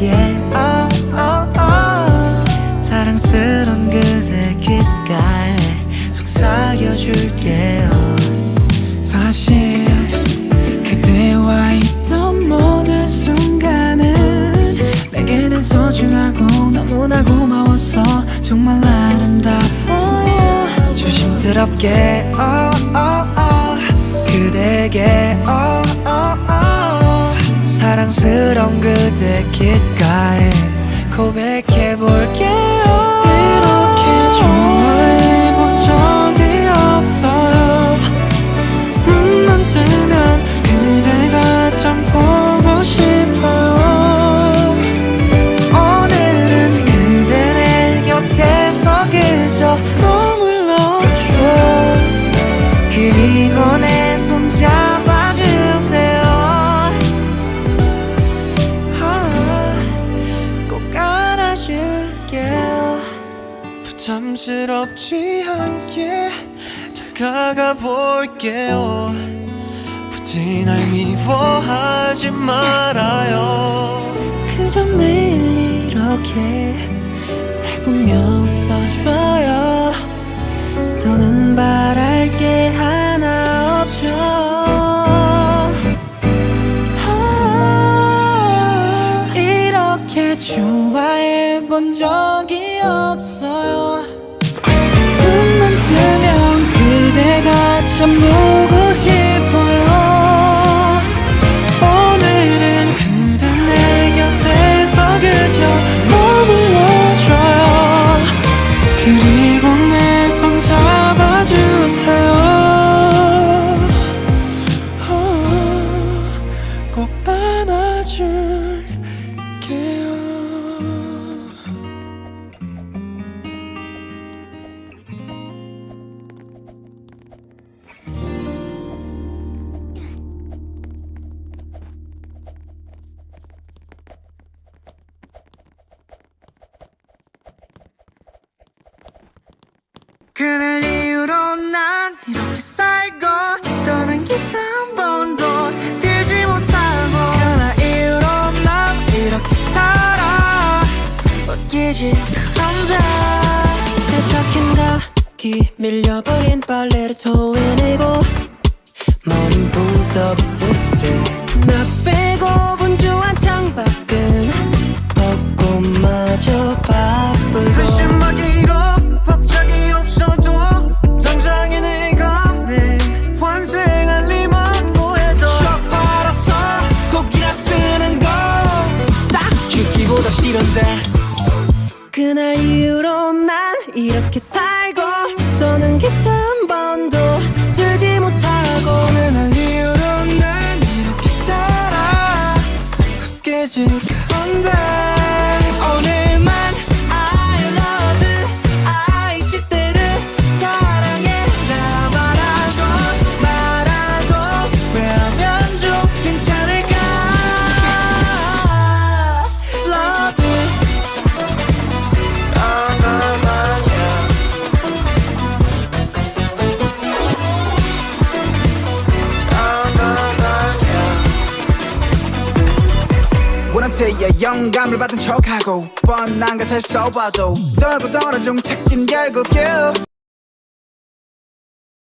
볼게 어, 어, 어. 사랑스런 그대 귓가에 속삭여줄게요 사실 그대와 있던 모든 순간은 내게는 소중하고 너무나 고마웠어 정말 아름다워요 조심스럽게 어, 어, 어. 그대에게 어, 어, 어. 사랑스러운 그대 귓가에 고백해볼게 부담스럽지 않게 다가가 볼게요. 굳이 날 미워하지 말아요. 그저 매일 이렇게 날 보며 웃어줘요. 더는 바랄 게 하나 없죠. 아, 좋아해 본 적이 없어요 그 웃기지 않다 세탁한 가기 밀려버린 빨래를 토해내고 머린 붕 떠비 씁쓸 나 빼고 분주한 창밖은 웃 원한테의 영감을 받은 척하고 뻔한 것을 써봐도 떨고 떨어져 착진 결국 you